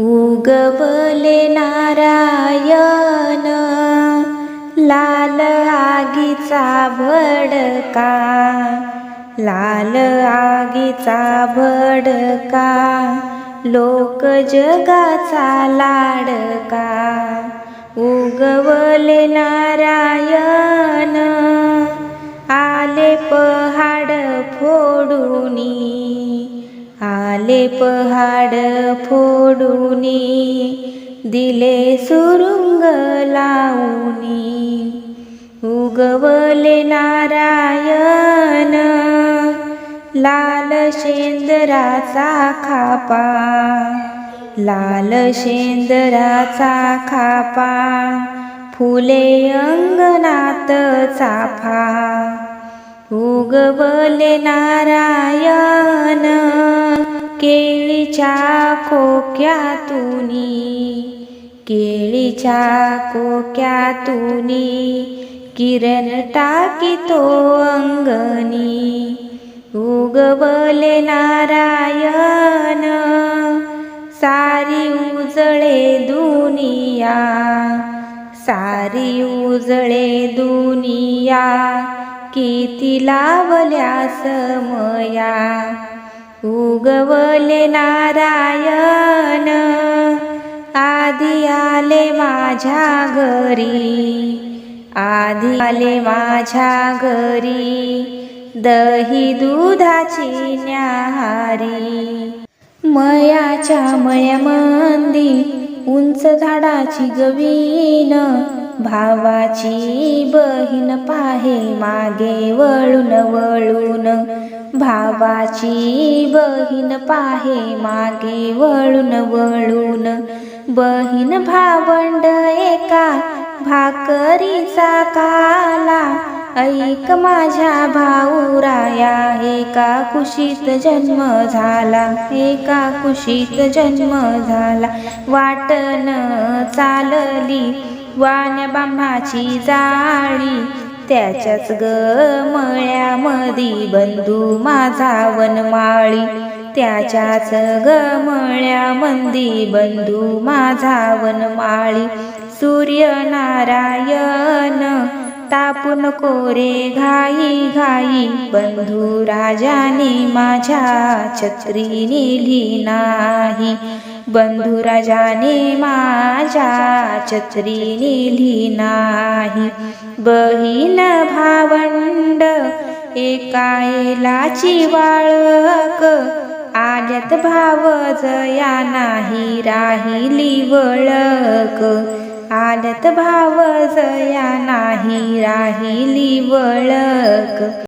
उगवले नारायण लाल आगीचा भडका लाल आगीचा भडका लोक जगाचा लाडका. उगवले नारायण आले पहाड फोडूनी आले पहाड फोडूनी दिले सुरुंग लावणी उगवले नारायण लाल शेंदराचा खापा. लाल शेंदराचा खापा फुले अंगणात चाफा. उगवले नारायण केळीच्या कोक्यातून केळीच्या कोक्यातुनी किरण टाकितो अंगणी उगवले नारायण सारी उजळे दुनिया सारी उजळे दुनिया किती लावल्या समया. उगवले नारायण. आधी आले माझ्या घरी. आधी आले माझ्या घरी. दही दुधाची न्याहारी. मयाच्या मयामंदी उंच झाडाची गवीन. भावाची बहीण पाहे मागे वळून वळून. भावाची बहीण पाहे मागे वळून वळून. बहीण भावंड एका भाकरीचा काला. ऐक माझ्या भाऊराया एका कुशीत जन्म झाला. एका कुशीत जन्म झाला. वाटण चालली वाण्या बांभाची जाळी. त्याच्याच ग मळ्यामधी बंधू माझा वनमाळी. त्याच्याच ग मळ्यामंदी बंधू माझा वनमाळी. सूर्यनारायण तापून कोरे घाई घाई. बंधू राजाने माझ्या छत्री नेली नाही बंधू राजाने माझ्या छत्री नेली नाही बहीण भावंड एका एलाची वाळक आल्यात भाव जया नाही राहिली वळक आल्यात भाव जया नाही राहिली वळक